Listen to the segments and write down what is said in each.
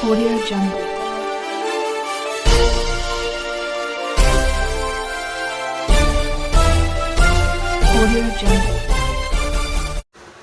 Audio Jungle. Audio Jungle.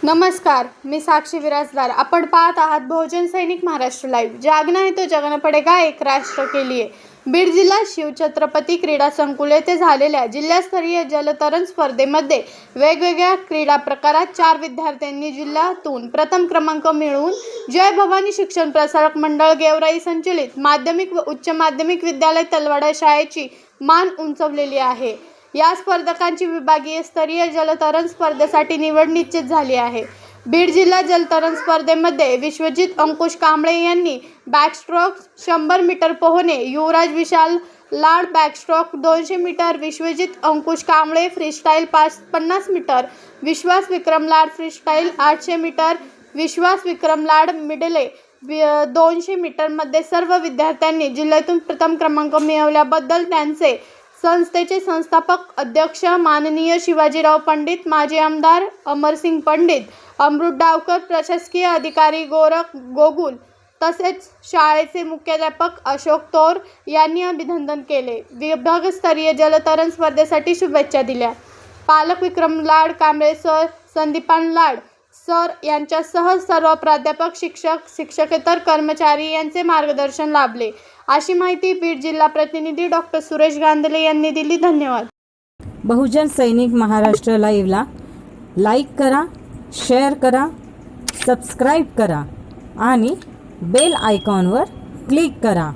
नमस्कार मी साक्षी विराजदार आपण पाहत आहात बहुजन सैनिक महाराष्ट्र लाईव्ह जागना आहे तो जगन पडेगा एक राष्ट्र के लिए बीड जिल्हा शिवछत्रपती क्रीडा संकुल येथे झालेल्या जिल्हास्तरीय जलतरण स्पर्धेमध्ये वेगवेगळ्या क्रीडा प्रकारात चार विद्यार्थ्यांनी जिल्ह्यातून प्रथम क्रमांक मिळवून जय भवानी शिक्षण प्रसारक मंडळ गेवराई संचलित माध्यमिक व उच्च माध्यमिक विद्यालय तलवाडा शाळेची मान उंचवलेली आहे. या स्पर्धकांची विभागीय स्तरीय जलतरण स्पर्धेसाठी निवड निश्चित झाली आहे. बीड जिल्हा जलतरण स्पर्धेमध्ये विश्वजित अंकुश कांबळे यांनी बॅकस्ट्रोक शंभर मीटर पोहणे युवराज विशाल लाड बॅकस्ट्रोक दोनशे मीटर विश्वजित अंकुश कांबळे फ्रीस्टाईल पाच पन्नास मीटर विश्वास विक्रम लाड फ्रीस्टाईल आठशे मीटर विश्वास विक्रम लाड मिडले वि- दोनशे मीटरमध्ये सर्व विद्यार्थ्यांनी जिल्ह्यातून प्रथम क्रमांक मिळवल्याबद्दल त्यांचे संस्थेचे संस्थापक अध्यक्ष माननीय शिवाजीराव पंडित माजी आमदार अमरसिंग पंडित अमृत डावकर प्रशासकीय अधिकारी गोरख गोगुल तसेच शाळेचे मुख्याध्यापक अशोक तोर यांनी अभिनंदन केले. विभागस्तरीय जलतरण स्पर्धेसाठी शुभेच्छा दिल्या. पालक विक्रम लाड कांबळे सर संदीपान लाड सर यांच्यासह सर्व प्राध्यापक शिक्षक शिक्षकेतर कर्मचारी यांचे मार्गदर्शन लाभले. अशी माहिती बीड जिल्हा प्रतिनिधी डॉक्टर सुरेश गांधले यांनी दिली. धन्यवाद. बहुजन सैनिक महाराष्ट्र लाईव्हला लाईक करा शेअर करा सबस्क्राईब करा आणि बेल आयकॉनवर क्लिक करा.